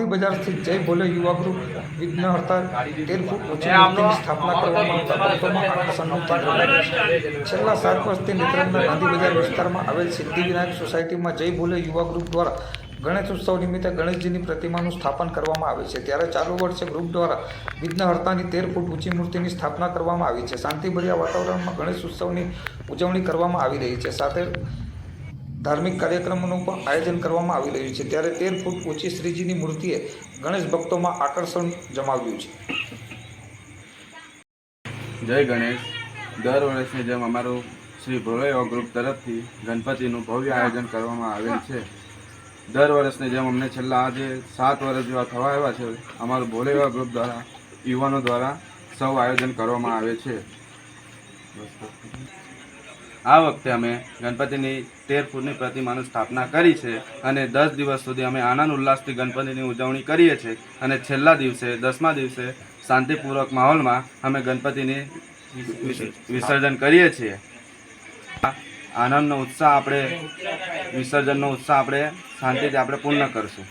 ગાંધી બજાર સ્થિત જય ભોલે યુવા ગ્રુપ વિઘ્નહર્તા તેર ફૂટ ઊંચી મૂર્તિની સ્થાપના કરવામાં ભક્તોમાં આકર્ષણનું કેન્દ્ર બન્યું છેલ્લા સાત વર્ષથી નેત્રંગના ગાંધી બજાર વિસ્તારમાં આવેલ સિદ્ધિવિનાયક સોસાયટીમાં જય ભોલે યુવા ગ્રુપ દ્વારા ગણેશ ઉત્સવ નિમિત્તે ગણેશજીની પ્રતિમાનું સ્થાપન કરવામાં આવે છે. ત્યારે ચાલુ વર્ષે ગ્રુપ દ્વારા વિઘ્નહર્તાની તેર ફૂટ ઊંચી મૂર્તિની સ્થાપના કરવામાં આવી છે. શાંતિભર્યા વાતાવરણમાં ગણેશ ઉત્સવની ઉજવણી કરવામાં આવી રહી છે. સાથે ધાર્મિક કાર્યક્રમોનું પણ આયોજન કરવામાં આવી રહ્યું છે. ત્યારે તેર ફૂટ ઊંચી શ્રીજીની મૂર્તિએ ગણેશ ભક્તોમાં આકર્ષણ જમાવ્યું છે. જય ગણેશ. દર વર્ષની જેમ અમારું શ્રી ભોલે ગ્રુપ તરફથી ગણપતિનું ભવ્ય આયોજન કરવામાં આવેલ છે. દર વર્ષની જેમ અમને છેલ્લા આજે સાત વર્ષ જેવા થવા આવ્યા છે. અમારું ભોલેવા ગ્રુપ દ્વારા, યુવાનો દ્વારા સૌ આયોજન કરવામાં આવે છે. આ વખતે અમે ગણપતિની તેર ફૂટની પ્રતિમાની સ્થાપના કરી છે અને દસ દિવસ સુધી અમે આનંદ ઉલ્લાસથી ગણપતિની ઉજવણી કરીએ છીએ અને છેલ્લા દિવસે, દસમા દિવસે શાંતિપૂર્વક માહોલમાં અમે ગણપતિની વિસર્જન કરીએ છીએ. આનંદનો ઉત્સાહ આપણે, વિસર્જનનો ઉત્સાહ આપણે શાંતિથી આપણે પૂર્ણ કરશું.